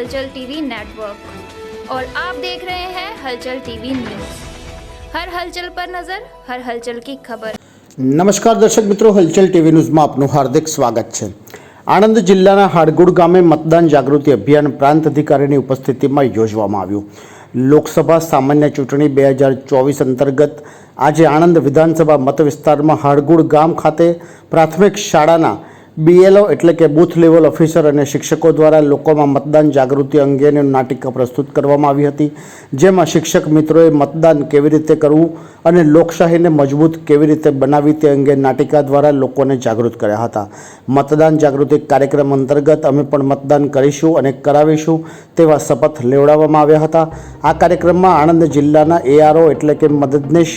हलचल TV network और आप देख रहे हैं हलचल टीवी न्यूज हर हलचल पर नजर हर हलचल की खबर નમસ્કાર દર્શક મિત્રો હલચલ ટીવી ન્યૂઝમાં આપનું હાર્દિક સ્વાગત છે આણંદ જિલ્લાના હાડગુડ ગામે મતદાન જાગૃતિ અભિયાન પ્રાંત અધિકારીની ઉપસ્થિતિમાં યોજવામાં આવ્યું લોકસભા સામાન્ય ચૂંટણી બે હજાર ચોવીસ અંતર્ગત આજે આણંદ વિધાનસભા મત વિસ્તારમાં હાડગુડ ગામ ખાતે પ્રાથમિક શાળાના બીએલઓ એટલે કે બૂથ લેવલ ઓફિસર અને શિક્ષકો દ્વારા લોકોમાં મતદાન જાગૃતિ અંગેની નાટિકા પ્રસ્તુત કરવામાં આવી હતી, જેમાં શિક્ષક મિત્રોએ મતદાન કેવી રીતે કરવું અને લોકશાહીને મજબૂત કેવી રીતે બનાવવી તે અંગે નાટિકા દ્વારા લોકોને જાગૃત કર્યા હતા. મતદાન જાગૃતિ કાર્યક્રમ અંતર્ગત અમે પણ મતદાન કરીશું અને કરાવીશું તેવા શપથ લેવડાવવામાં આવ્યા હતા. આ કાર્યક્રમમાં આણંદ જિલ્લાના એઆરઓ એટલે કે મદદનીશ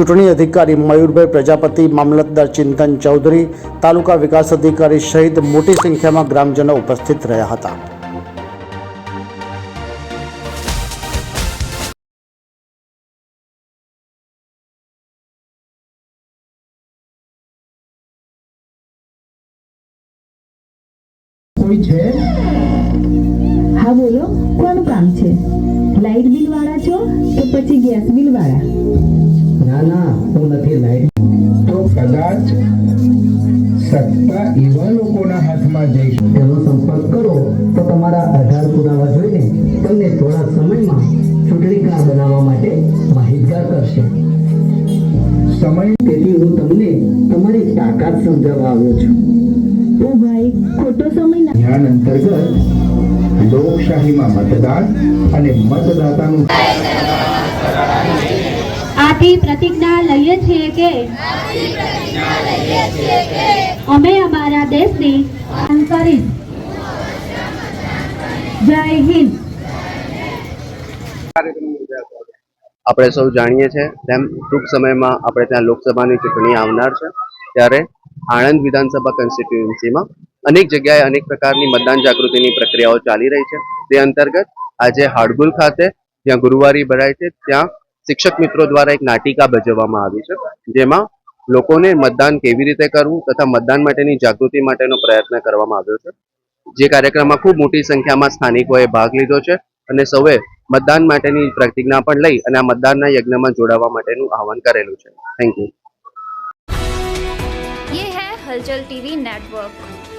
ચૂંટણી અધિકારી મયુરભાઈ પ્રજાપતિ મામલતદાર ચિંતન ચૌધરી તાલુકા વિકાસ અધિકારી સહિત મોટી સંખ્યામાં ગ્રામજનો ઉપસ્થિત રહ્યા હતા. છે? હા બોલો. કોનું કામ છે? લાઇટ બિલ વાળા છો તો પછી ગેસ બિલ વાળા ના ના હું નથી લાઈટ. તો કદાચ સત્તા એવા લોકોના હાથમાં જઈ તેનો સંપર્ક કરો તો તમારા આધાર પુરાવા જોઈને તમને થોડા સમયમાં ચૂંટણી કાર્ડ બનાવવા માટે માહિતગાર કરશે. સમય તેથી હું તમને તમારી તાકાત સમજાવવા આવ્યો છું. ઓ ભાઈ ખોટો સમય ના અંતર્ગત લોકશાહીમાં મતદાન અને મતદાતાનું આથી પ્રતિજ્ઞા લઈએ છીએ કે અમે અમારા દેશની કરીશ જય હિન્દ. આપણે સૌ જાણીએ છીએ તેમ ટૂંક સમયમાં આપણે ત્યાં લોકસભાની ચૂંટણી આવનાર છે ત્યારે આણંદ વિધાનસભા કોન્સ્ટિટ્યુઅન્સીમાં અનેક જગ્યાએ અનેક પ્રકારની મતદાન જાગૃતિની પ્રક્રિયાઓ ચાલી રહી છે તે અંતર્ગત આજે હાડગુલ ખાતે જ્યાં ગુરુવારી ભરાય છે ત્યાં શિક્ષક મિત્રો દ્વારા એક નાટિકા ભજવવામાં આવી છે જેમાં લોકોને મતદાન કેવી રીતે કરવું તથા મતદાન માટેની જાગૃતિ માટેનો પ્રયત્ન કરવામાં આવ્યો છે જે કાર્યક્રમમાં ખૂબ મોટી સંખ્યામાં સ્થાનિકોએ ભાગ લીધો છે અને સૌએ મતદાન માટેની પ્રતિજ્ઞા પણ લઈ અને આ મતદાનના યજ્ઞમાં જોડાવા માટેનું આહવાન કરેલું છે થેન્ક યુ ये है हलचल टीवी नेटवर्क